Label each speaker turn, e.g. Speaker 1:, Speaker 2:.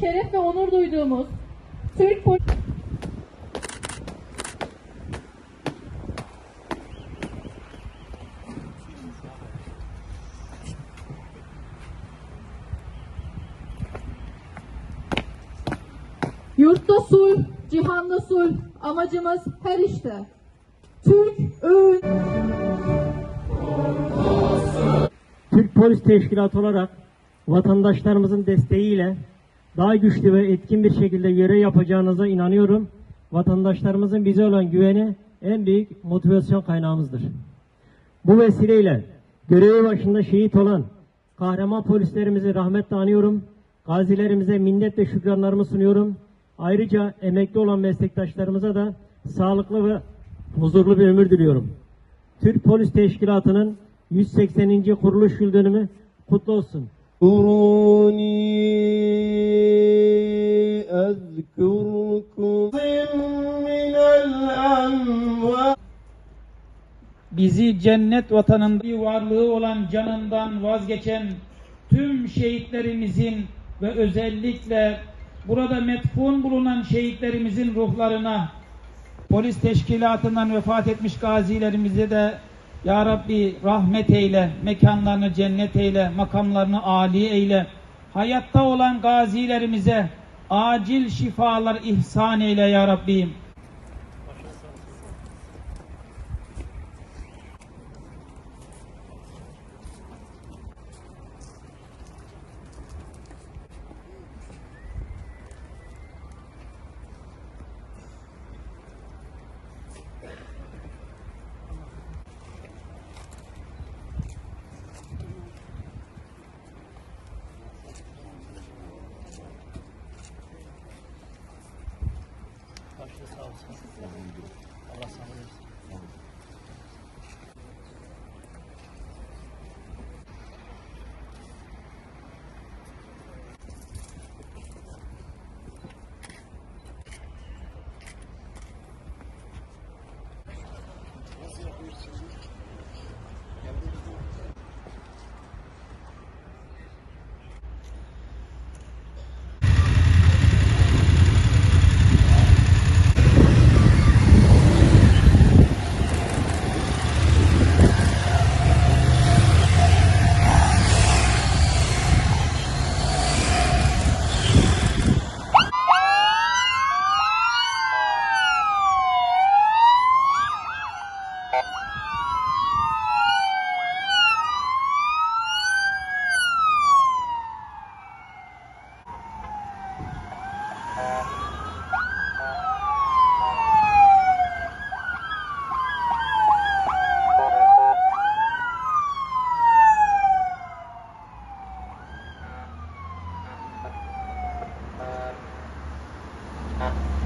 Speaker 1: Şeref ve onur duyduğumuz Türk polis Yurtta sulh, cihanda sulh, amacımız her işte. Türk, öğün,
Speaker 2: Türk Polis Teşkilatı olarak vatandaşlarımızın desteğiyle daha güçlü ve etkin bir şekilde görev yapacağınıza inanıyorum. Vatandaşlarımızın bize olan güveni en büyük motivasyon kaynağımızdır. Bu vesileyle görevi başında şehit olan kahraman polislerimizi rahmetle anıyorum. Gazilerimize minnet ve şükranlarımı sunuyorum. Ayrıca emekli olan meslektaşlarımıza da sağlıklı ve huzurlu bir ömür diliyorum. Türk Polis Teşkilatı'nın 180. kuruluş yıl dönümü kutlu olsun.
Speaker 3: Kuruni
Speaker 4: Bizi cennet vatanında bir varlığı olan canından vazgeçen tüm şehitlerimizin ve özellikle burada metfun bulunan şehitlerimizin ruhlarına polis teşkilatından vefat etmiş gazilerimize de Ya Rabbi rahmet eyle, mekanlarını cennet eyle, makamlarını âli eyle. Hayatta olan gazilerimize acil şifalar ihsan eyle Ya Rabbim. olsun. Allah sağlık olsun. Thank uh you. -huh.